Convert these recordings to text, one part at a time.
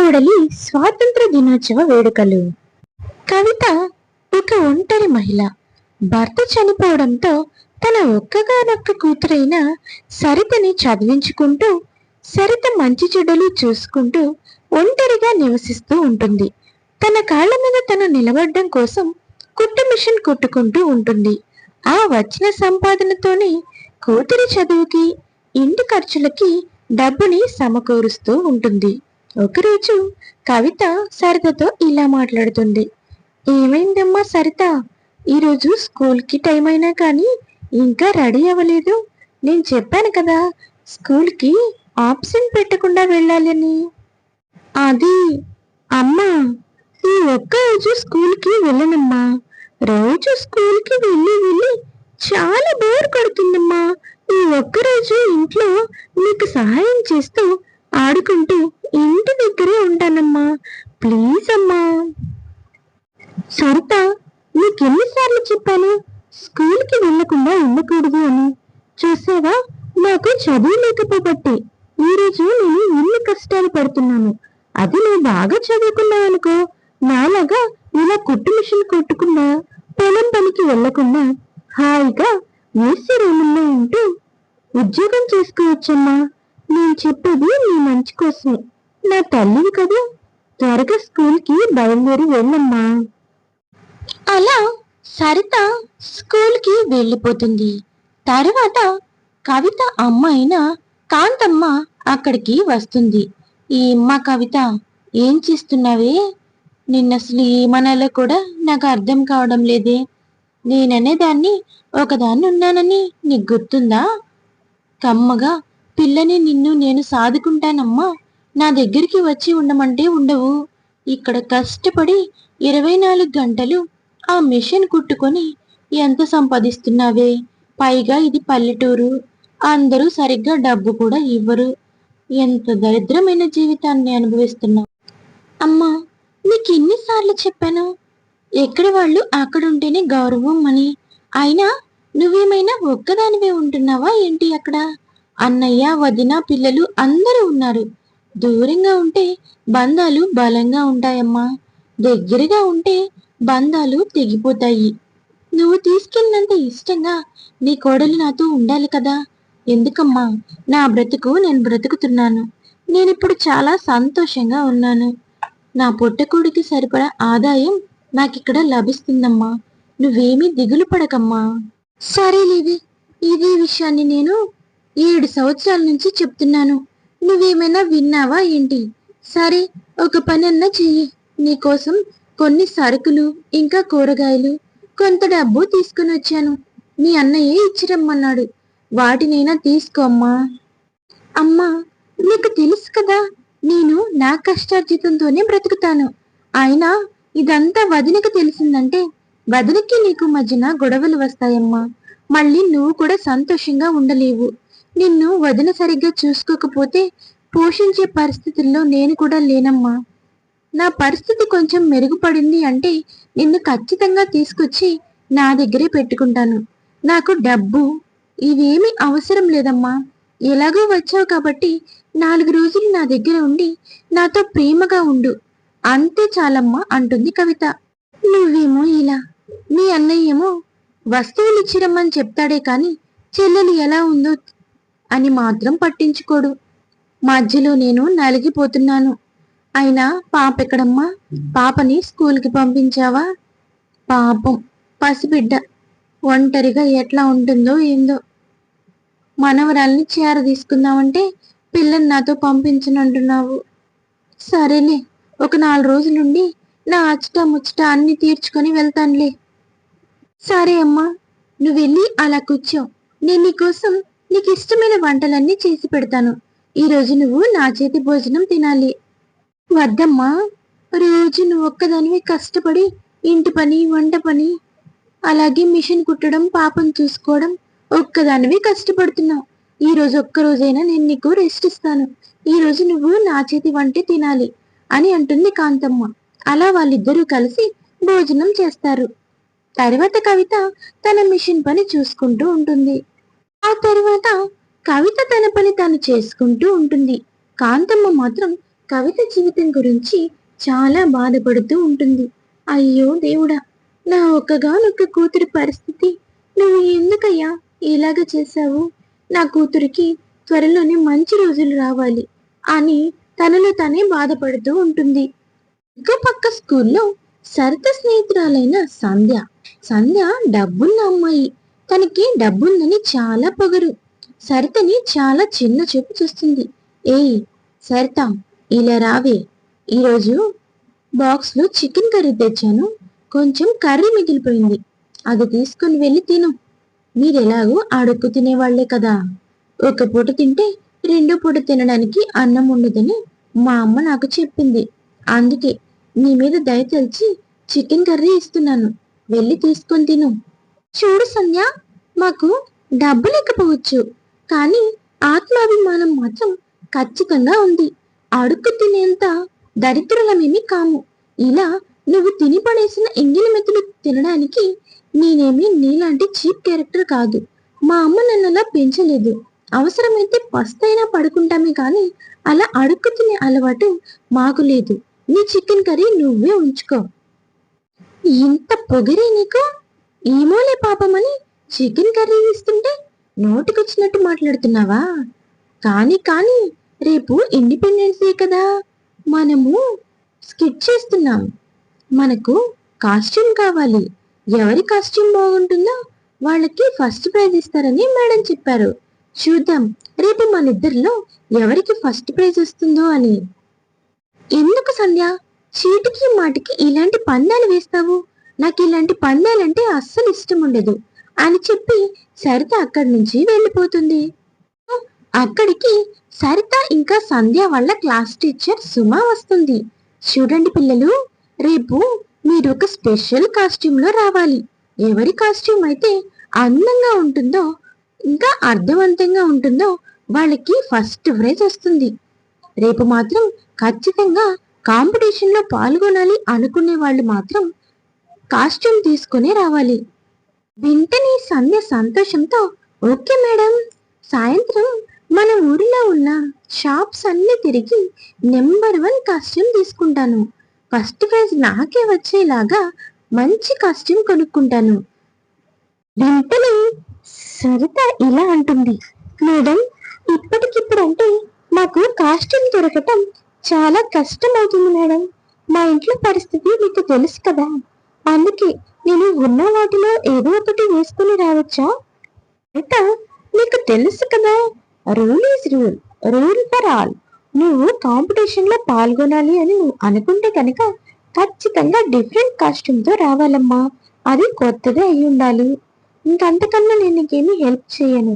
కోడలి స్వాతంత్ర దినోత్సవ వేడుకలు. కవిత ఒక ఒంటరి మహిళ. భర్త చనిపోవడంతో తన ఒక్కగానొక్క కూతురైన సరితని చదివించుకుంటూ సరిత మంచి చెడులు చూసుకుంటూ ఒంటరిగా నివసిస్తూ ఉంటుంది. తన కాళ్ళ మీద తను నిలబడడం కోసం కుట్టు మిషన్ కుట్టుకుంటూ ఉంటుంది. ఆ వచ్చిన సంపాదనతోనే కూతురి చదువుకి ఇంటి ఖర్చులకి డబ్బుని సమకూరుస్తూ ఉంటుంది. ఒకరోజు కవిత సరితతో ఇలా మాట్లాడుతుంది. ఏమైందమ్మా సరిత? ఈరోజు స్కూల్కి టైం అయినా కానీ ఇంకా రెడీ అవ్వలేదు. నేను చెప్పాను కదా స్కూల్కి ఆప్షన్ పెట్టకుండా వెళ్ళాలని. అది అమ్మా ఈ ఒక్క రోజు స్కూల్కి వెళ్ళనమ్మా. రోజు స్కూల్కి వెళ్ళి వెళ్ళి చాలా బోర్ కొడుతుందమ్మా. ఈ ఒక్కరోజు ఇంట్లో నీకు సహాయం చేస్తూ ఆడుకుంటూ ఇంటి దగ్గరే ఉంటానమ్మా. ప్లీజ్ అమ్మా. సరిత నీకెన్నిసార్లు చెప్పాను? స్కూల్కి వెళ్ళకుండా ఉండకూడదు అని. చూసావా? నాకు చదువు లేకపోబట్టి ఈ రోజు నేను ఎన్ని కష్టాలు పడుతున్నాను. అది నువ్వు బాగా చదువుకున్నావు అనుకో. నాలాగా ఇలా కుట్టు మిషన్ కొట్టుకున్నా పొలం పనికి వెళ్ళకుండా హాయిగా ఏసీ రూముల్లో ఉంటూ ఉద్యోగం చేసుకోవచ్చమ్మా. నేను చెప్పేది నీ మంచి కోసమే. నా తల్లివి కదా. త్వరగా స్కూల్కి బయలుదేరి వెళ్ళమ్మా. అలా సరిత స్కూల్కి వెళ్ళిపోతుంది. తర్వాత కవిత అమ్మ అయిన కాంతమ్మ అక్కడికి వస్తుంది. ఈ అమ్మ కవిత ఏం చేస్తున్నావే? నిన్న అసలు ఏమనాలో కూడా నాకు అర్థం కావడం లేదే. నేననే దాన్ని ఒకదాన్ని ఉన్నానని నీకు గుర్తుందా? కమ్మగా పిల్లని నిన్ను నేను సాదుకుంటానమ్మా. నా దగ్గరికి వచ్చి ఉండమంటే ఉండవు. ఇక్కడ కష్టపడి ఇరవై నాలుగు గంటలు ఆ మిషన్ కుట్టుకొని ఎంత సంపాదిస్తున్నావే? పైగా ఇది పల్లెటూరు. అందరూ సరిగ్గా డబ్బు కూడా ఇవ్వరు. ఎంత దరిద్రమైన జీవితాన్ని అనుభవిస్తున్నావు. అమ్మా నీకు ఎన్నిసార్లు చెప్పాను? ఎక్కడి వాళ్ళు అక్కడుంటేనే గౌరవం అని. అయినా నువ్వేమైనా ఒక్కదానివే ఉంటున్నావా ఏంటి అక్కడ? అన్నయ్య వదిన పిల్లలు అందరూ ఉన్నారు. దూరంగా ఉంటే బంధాలు బలంగా ఉంటాయమ్మా. దగ్గరగా ఉంటే బంధాలు తెగిపోతాయి. నువ్వు తీసుకెళ్ళినంత ఇష్టంగా నీ కోడలు నాతో ఉండాలి కదా. ఎందుకమ్మా? నా బ్రతుకు నేను బ్రతుకుతున్నాను. నేనిప్పుడు చాలా సంతోషంగా ఉన్నాను. నా పుట్టకూడికి సరిపడా ఆదాయం నాకిక్కడ లభిస్తుందమ్మా. నువ్వేమీ దిగులు పడకమ్మా. సరేలేవి ఇదే విషయాన్ని నేను ఏడు సంవత్సరాల నుంచి చెప్తున్నాను. నువ్వేమైనా విన్నావా ఏంటి? సరే ఒక పని అన్నా చెయ్యి నీకోసం కొన్ని సరుకులు ఇంకా కూరగాయలు కొంత డబ్బు తీసుకుని వచ్చాను. మీ అన్నయ్య ఇచ్చిరమ్మన్నాడు వాటినైనా తీసుకో అమ్మా. అమ్మా నీకు తెలుసు కదా నేను నా కష్టార్జితంతోనే బ్రతుకుతాను. అయినా ఇదంతా వదినకి తెలిసిందంటే వదినకి నీకు మధ్యన గొడవలు వస్తాయమ్మా. మళ్ళీ నువ్వు కూడా సంతోషంగా ఉండలేవు. నిన్ను వదిన సరిగ్గా చూసుకోకపోతే పోషించే పరిస్థితుల్లో నేను కూడా లేనమ్మా. నా పరిస్థితి కొంచెం మెరుగుపడింది అంటే నిన్ను ఖచ్చితంగా తీసుకొచ్చి నా దగ్గరే పెట్టుకుంటాను. నాకు డబ్బు ఇవేమీ అవసరం లేదమ్మా. ఎలాగో వచ్చావు కాబట్టి నాలుగు రోజులు నా దగ్గర ఉండి నాతో ప్రేమగా ఉండు. అంతే చాలమ్మా అంటుంది కవిత. నువ్వేమో ఇలా మీ అన్నయ్యేమో వస్తువులు ఇచ్చిరమ్మని చెప్తాడే కాని చెల్లెలు ఎలా ఉందో అని మాత్రం పట్టించుకోడు. మధ్యలో నేను నలిగిపోతున్నాను. అయినా పాప ఎక్కడమ్మా? పాపని స్కూల్కి పంపించావా? పాపం పసిబిడ్డ. ఒంటరిగా ఎట్లా ఉంటుందో ఏందో. మనవరాల్ని చేర తీసుకుందామంటే పిల్లని నాతో పంపించనంటున్నావు. సరేలే ఒక నాలుగు రోజుల నుండి నా అచ్చట ముచ్చట అన్ని తీర్చుకొని వెళ్తానులే. సరే అమ్మా నువ్వు వెళ్ళి అలా కూర్చో. నేను నీకోసం నీకు ఇష్టమైన వంటలన్నీ చేసి పెడతాను. ఈరోజు నువ్వు నా చేతి భోజనం తినాలి. వద్దమ్మా రోజు నువ్వు ఒక్కదానివి కష్టపడి ఇంటి పని వంట పని అలాగే మిషన్ కుట్టడం పాపం చూసుకోవడం ఒక్కదానివి కష్టపడుతున్నావు. ఈ రోజు ఒక్క రోజైనా నేను నీకు రెస్ట్ ఇస్తాను. ఈ రోజు నువ్వు నా చేతి వంట తినాలి అని అంటుంది కాంతమ్మ. అలా వాళ్ళిద్దరూ కలిసి భోజనం చేస్తారు. తర్వాత కవిత తన మిషన్ పని చూసుకుంటూ ఉంటుంది. ఆ తర్వాత కవిత తన పని తాను చేసుకుంటూ ఉంటుంది. కాంతమ్మ మాత్రం కవిత జీవితం గురించి చాలా బాధపడుతూ ఉంటుంది. అయ్యో దేవుడా నా ఒక్కగానొక్క కూతురి పరిస్థితి నువ్వు ఎందుకయ్యా ఇలాగ చేశావు? నా కూతురికి త్వరలోనే మంచి రోజులు రావాలి అని తనలో తనే బాధపడుతూ ఉంటుంది. ఇంకో పక్క స్కూల్లో సరిత స్నేహితురాలైన సంధ్య. సంధ్య డబ్బున్న అమ్మాయి. తనకి డబ్బుందని చాలా పొగరు. సరితని చాలా చిన్న చూపు చూస్తుంది. ఏయ్ సరిత ఇలా రావే. ఈరోజు బాక్స్లో చికెన్ కర్రీ తెచ్చాను. కొంచెం కర్రీ మిగిలిపోయింది. అది తీసుకుని వెళ్ళి తిను. మీరెలాగో అడుక్కు తినేవాళ్ళే కదా. ఒక పూట తింటే రెండో పూట తినడానికి అన్నం ఉండదని మా అమ్మ నాకు చెప్పింది. అందుకే నీ మీద దయ తెలిసి చికెన్ కర్రీ ఇస్తున్నాను. వెళ్ళి తీసుకొని తిను. చూడు సంధ్య మాకు డబ్బు లేకపోవచ్చు కానీ ఆత్మాభిమానం మాత్రం ఖచ్చితంగా ఉంది. అడుక్కు తినేంత దరిద్రులమేమి కాము. ఇలా నువ్వు తిని పడేసిన ఎంగిలి మెతులు తినడానికి నేనేమి నీలాంటి చీప్ క్యారెక్టర్ కాదు. మా అమ్మ నన్ను అలా పెంచలేదు. అవసరమైతే పస్తైనా పడుకుంటామే కానీ అలా అడుక్కు తినే అలవాటు మాకు లేదు. నీ చికెన్ కర్రీ నువ్వే ఉంచుకో. ఇంత పొగరే నీకు? ఏమోలే పాపమని చికెన్ కర్రీ ఇస్తుంటే నోటికొచ్చినట్టు మాట్లాడుతున్నావా? కానీ కానీ రేపు ఇండిపెండెన్స్ డే కదా. మనము స్కిట్ చేస్తున్నాం. మనకు కాస్ట్యూమ్ కావాలి. ఎవరి కాస్ట్యూమ్ బాగుంటుందో వాళ్ళకి ఫస్ట్ ప్రైజ్ ఇస్తారని మేడం చెప్పారు. చూద్దాం రేపు మన ఇద్దరిలో ఎవరికి ఫస్ట్ ప్రైజ్ వస్తుందో అని. ఎందుకు సంధ్య? చీటికి మాటికి ఇలాంటి పందాలు వేస్తావు? నాకు ఇలాంటి పందాలంటే అస్సలు ఇష్టం ఉండదు అని చెప్పి సరిత అక్కడి నుంచి వెళ్ళిపోతుంది. అక్కడికి సరిత ఇంకా సంధ్య వాళ్ళ క్లాస్ టీచర్ సుమ వస్తుంది. చూడండి పిల్లలు రేపు మీరు ఒక స్పెషల్ కాస్ట్యూమ్లో రావాలి. ఎవరి కాస్ట్యూమ్ అయితే అందంగా ఉంటుందో ఇంకా అర్థవంతంగా ఉంటుందో వాళ్ళకి ఫస్ట్ ప్రైజ్ వస్తుంది. రేపు మాత్రం ఖచ్చితంగా కాంపిటీషన్లో పాల్గొనాలి అనుకునే వాళ్ళు మాత్రం కాస్ట్యూమ్ తీసుకునే రావాలి. వెంటనే సంధ్య సంతోషంతో ఓకే మేడం సాయంత్రం మన ఊరిలో ఉన్న షాప్స్ అన్ని తిరిగి నెంబర్ వన్ కాస్ట్యూమ్ తీసుకుంటాను. ఫస్ట్ ప్రైజ్ నాకే వచ్చేలాగా మంచి కాస్ట్యూమ్ కొనుక్కుంటాను. వెంటనే సరిత ఇలా అంటుంది మేడం ఇప్పటికిప్పుడు అంటే మాకు కాస్ట్యూమ్ దొరకటం చాలా కష్టం అవుతుంది మేడం. మా ఇంట్లో పరిస్థితి మీకు తెలుసు కదా. అందుకే నేను ఉన్న వాటిలో ఏదో ఒకటి వేసుకుని రావచ్చా? అంట నీకు తెలుసు కదా rule is rule rule for all నువ్వు కాంపిటీషన్లో పాల్గొనాలి అని నువ్వు అనుకుంటే కనుక ఖచ్చితంగా డిఫరెంట్ కాస్ట్యూమ్తో రావాలమ్మా. అది కొత్తదే అయి ఉండాలి. ఇంకంతకన్నా నేను నీకేమీ హెల్ప్ చేయను.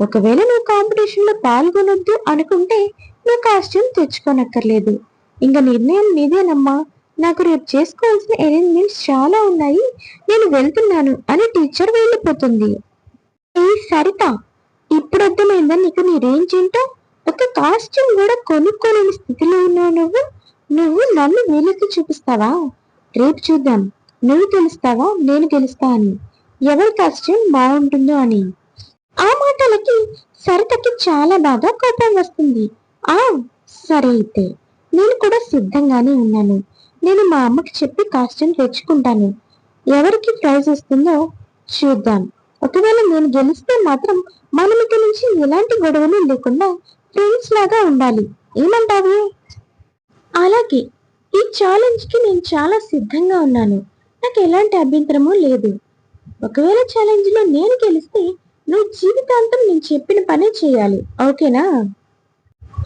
ఒకవేళ నువ్వు కాంపిటీషన్లో పాల్గొనొద్దు అనుకుంటే నువ్వు కాస్ట్యూమ్ తెచ్చుకోనక్కర్లేదు. ఇంకా నిర్ణయం నీదేనమ్మా. నాకు రేపు చేసుకోవాల్సిన అరేంజ్మెంట్స్ చాలా ఉన్నాయి. నేను వెళ్తున్నాను అని టీచర్ వెళ్ళిపోతుంది. ఏ సరిత ఇప్పుడు అర్థమైందా నీకు నీ రేంజ్ ఏంటో? ఒక కాస్ట్యూమ్ కూడా కొనుక్కోలేని స్థితిలో ఉన్నావు నువ్వు. నువ్వు నన్ను వేలెత్తి చూపిస్తావా? రేపు చూద్దాం. నువ్వు తెలుస్తావా? నేను గెలుస్తా అని ఎవరి కాస్ట్యూమ్ బాగుంటుందో అని. ఆ మాటలకి సరితకి చాలా బాగా కోపం వస్తుంది. ఆ సరే అయితే. నేను కూడా సిద్ధంగానే ఉన్నాను. నేను మా అమ్మకి చెప్పి కాస్ట్యూమ్ తెచ్చుకుంటాను. ఎవరికి ప్రైజ్ వస్తుందో చూద్దాం. ఒకవేళ నేను గెలిస్తే మాత్రం మనం ఇక నుంచి ఎలాంటి గొడవలు లేకుండా ఫ్రెండ్స్ లాగా ఉండాలి. ఏమంటావు? అలాగే ఈ ఛాలెంజ్కి నేను చాలా సిద్ధంగా ఉన్నాను. నాకు ఎలాంటి అభ్యంతరము లేదు. ఒకవేళ ఛాలెంజ్లో నేను గెలిస్తే నువ్వు జీవితాంతం నేను చెప్పిన పనే చేయాలి. ఓకేనా?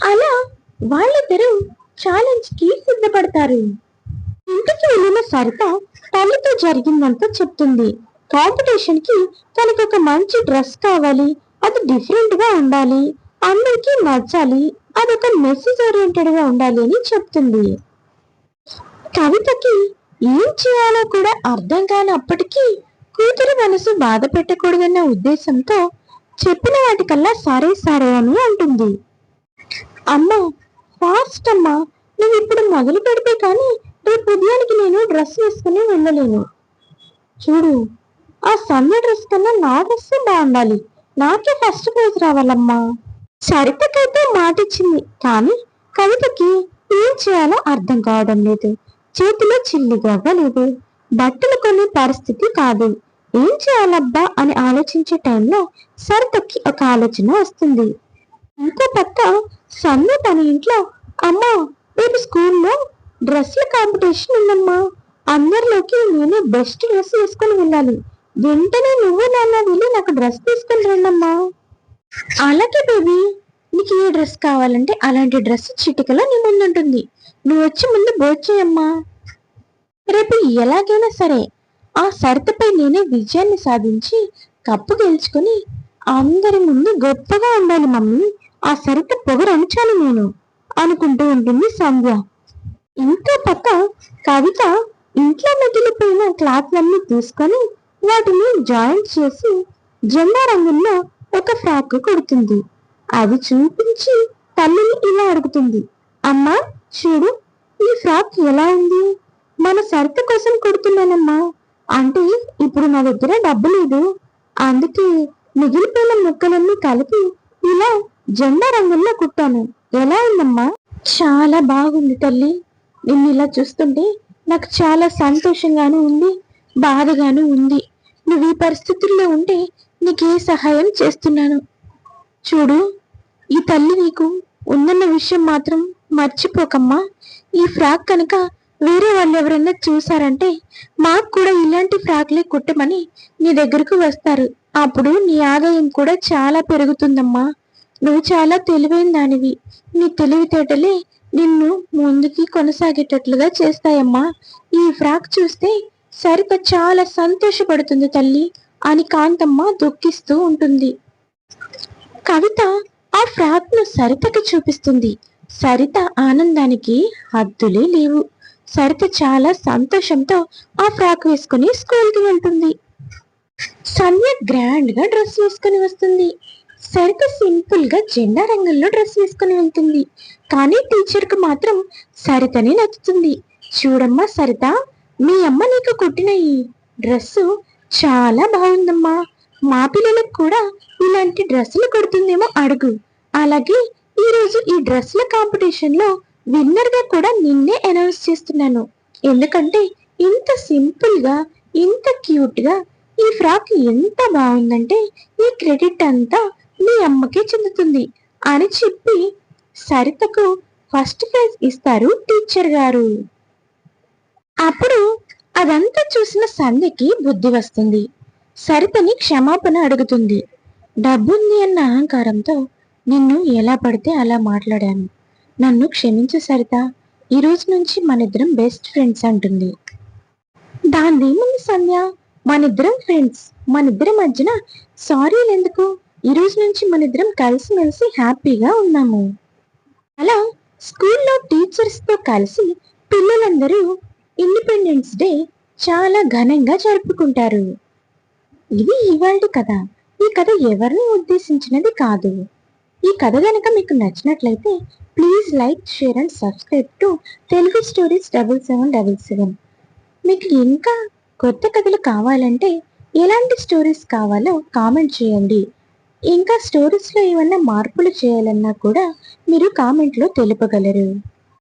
అలా వాళ్ళిద్దరూ ఛాలెంజ్కి సిద్ధపడతారు. ఇంటికి వెళ్ళిన సరిత తనతో జరిగిందంతా చెప్తుంది. కాంపిటీషన్కి తనకు ఒక మంచి డ్రెస్ కావాలి. అది డిఫరెంట్గా ఉండాలి. అందరికీ నచ్చాలి. అదొక మెసేజ్ ఓరియంటెడ్గా ఉండాలి అని చెప్తుంది. కవితకి ఏం చేయాలో కూడా అర్థం కానప్పటికీ కూతురు మనసు బాధ పెట్టకూడదన్న ఉద్దేశంతో చెప్పిన వాటికల్లా సరే సరే అని అంటుంది. అమ్మ ఫాస్ట్ అమ్మా. నువ్వు ఇప్పుడు మొదలు పెడితే కానీ రేపు ఉదయానికి నేను డ్రెస్ వేసుకుని వెళ్ళలేను చూడు ఆ సన్న డ్రెస్ కన్నా నా డ్రెస్ బాగుండాలి. నాకే ఫస్ట్ ప్రైజ్ రావాలమ్మా. సరితకైతే మాట ఇచ్చింది కానీ కవితకి ఏం చేయాలో అర్థం కావడం లేదు. చేతిలో చిల్లిగా లేదు. బట్టలు కొనే పరిస్థితి కాదు. ఏం చేయాలబ్బా అని ఆలోచించే టైంలో సరితకి ఒక ఆలోచన వస్తుంది. ఇంకో పక్క సన్ను తన ఇంట్లో అమ్మా రేపు స్కూల్లో డ్రెస్ల కాంపిటీషన్ ఉందమ్మా. అందరిలోకి నేనే బెస్ట్ డ్రెస్ వేసుకొని వెళ్ళాలి. వెంటనే నువ్వు నాన్న వెళ్ళి నాకు డ్రెస్ తీసుకొని రండమ్మా. అలాగే బేబీ నీకు ఏ డ్రెస్ కావాలంటే అలాంటి డ్రెస్ చిటికలో నీ ముందుంటుంది నువ్వు వచ్చి ముందు బోచేయమ్మా రేపు ఎలాగైనా సరే ఆ సరితపై నేనే విజయాన్ని సాధించి కప్పు గెలుచుకొని అందరి ముందు గొప్పగా ఉండాలి మమ్మీ. ఆ సరిత పొగరంచాలి నేను. అనుకుంటూ ఉంటుంది సంధ్య. ఇంకా పక్క కవిత ఇంట్లో మిగిలిపోయిన క్లాత్లన్నీ తీసుకొని వాటిని జాయింట్ చేసి జెండా రంగుల్లో ఒక ఫ్రాక్ కుడుతుంది. అది చూపించి తల్లిని ఇలా అడుగుతుంది అమ్మా చూడు ఈ ఫ్రాక్ ఎలా ఉంది? మన సరిత కోసం కుడుతున్నానమ్మా. అంటే ఇప్పుడు నా దగ్గర డబ్బు లేదు. అందుకే మిగిలిపోయిన ముక్కలన్నీ కలిపి ఇలా జెండా రంగుల్లో కుట్టాను. ఎలా ఉందమ్మా? చాలా బాగుంది తల్లి. నిన్ను ఇలా చూస్తుంటే నాకు చాలా సంతోషంగాను ఉంది బాధగాను ఉంది. నువ్వు ఈ పరిస్థితుల్లో ఉంటే నీకే సహాయం చేస్తున్నాను? చూడు ఈ తల్లి నీకు ఉందన్న విషయం మాత్రం మర్చిపోకమ్మా. ఈ ఫ్రాక్ కనుక వేరే వాళ్ళు ఎవరైనా చూసారంటే మాకు కూడా ఇలాంటి ఫ్రాక్లే కుట్టమని నీ దగ్గరకు వస్తారు. అప్పుడు నీ ఆదాయం కూడా చాలా పెరుగుతుందమ్మా. నువ్వు చాలా తెలివైన దానివి. నీ తెలివితేటలే నిన్ను ముందుకి కొనసాగేటట్లుగా చేస్తాయమ్మా. ఈ ఫ్రాక్ చూస్తే సరిత చాలా సంతోషపడుతుంది తల్లి అని కాంతమ్మ దుఃఖిస్తూ ఉంటుంది. కవిత ఆ ఫ్రాక్ను సరితకి చూపిస్తుంది. సరిత ఆనందానికి హద్దులే లేవు. సరిత చాలా సంతోషంతో ఆ ఫ్రాక్ వేసుకుని స్కూల్కి వెళ్తుంది. సంధ్య గ్రాండ్గా డ్రెస్ వేసుకుని వస్తుంది. సరిత సింపుల్గా జెండా రంగుల్లో డ్రెస్ వేసుకుని వెళ్తుంది. కానీ టీచర్కు మాత్రం సరితని నచ్చుతుంది. చూడమ్మా సరిత మీ అమ్మ నీకు కుట్టిన ఈ డ్రెస్సు చాలా బాగుందమ్మా. మా పిల్లలకు కూడా ఇలాంటి డ్రెస్సులు కుడుతుందేమో అడుగు. అలాగే ఈరోజు ఈ డ్రెస్సుల కాంపిటీషన్లో విన్నర్గా కూడా నిన్నే అనౌన్స్ చేస్తున్నాను. ఎందుకంటే ఇంత సింపుల్గా ఇంత క్యూట్గా ఈ ఫ్రాక్ ఎంత బాగుందంటే ఈ క్రెడిట్ అంతా మీ అమ్మకే చెందుతుంది అని చెప్పి సరితకు ఫస్ట్ ప్రైజ్ ఇస్తారు టీచర్ గారు. అప్పుడు అదంతా చూసిన సంధ్యకి బుద్ధి వస్తుంది. సరితని క్షమాపణ అడుగుతుంది. డబ్బుంది అన్న అహంకారంతో నిన్ను ఎలా పడితే అలా మాట్లాడాను. నన్ను క్షమించు సరిత. ఈ రోజు నుంచి మనిద్దరం బెస్ట్ ఫ్రెండ్స్ అంటుంది. దాందేముంది సంధ్య? మనిద్దరం ఫ్రెండ్స్ మనిద్దరి మధ్యన సారీలు ఎందుకు ఈ రోజు నుంచి మనిద్దరం కలిసిమెలిసి హ్యాపీగా ఉన్నాము. అలా స్కూల్లో టీచర్స్తో కలిసి పిల్లలందరూ ఇండిపెండెన్స్ డే చాలా ఘనంగా జరుపుకుంటారు. ఇది ఇవాళ కథ. ఈ కథ ఎవరిని ఉద్దేశించినది కాదు. ఈ కథ గనక మీకు నచ్చినట్లయితే please like share and subscribe to Telugu stories double seven double seven. మీకు ఇంకా కొత్త కథలు కావాలంటే ఎలాంటి స్టోరీస్ కావాలో కామెంట్ చేయండి. ఇంకా స్టోరీస్లో ఏమన్నా మార్పులు చేయాలన్నా కూడా మీరు కామెంట్లో తెలుపగలరు.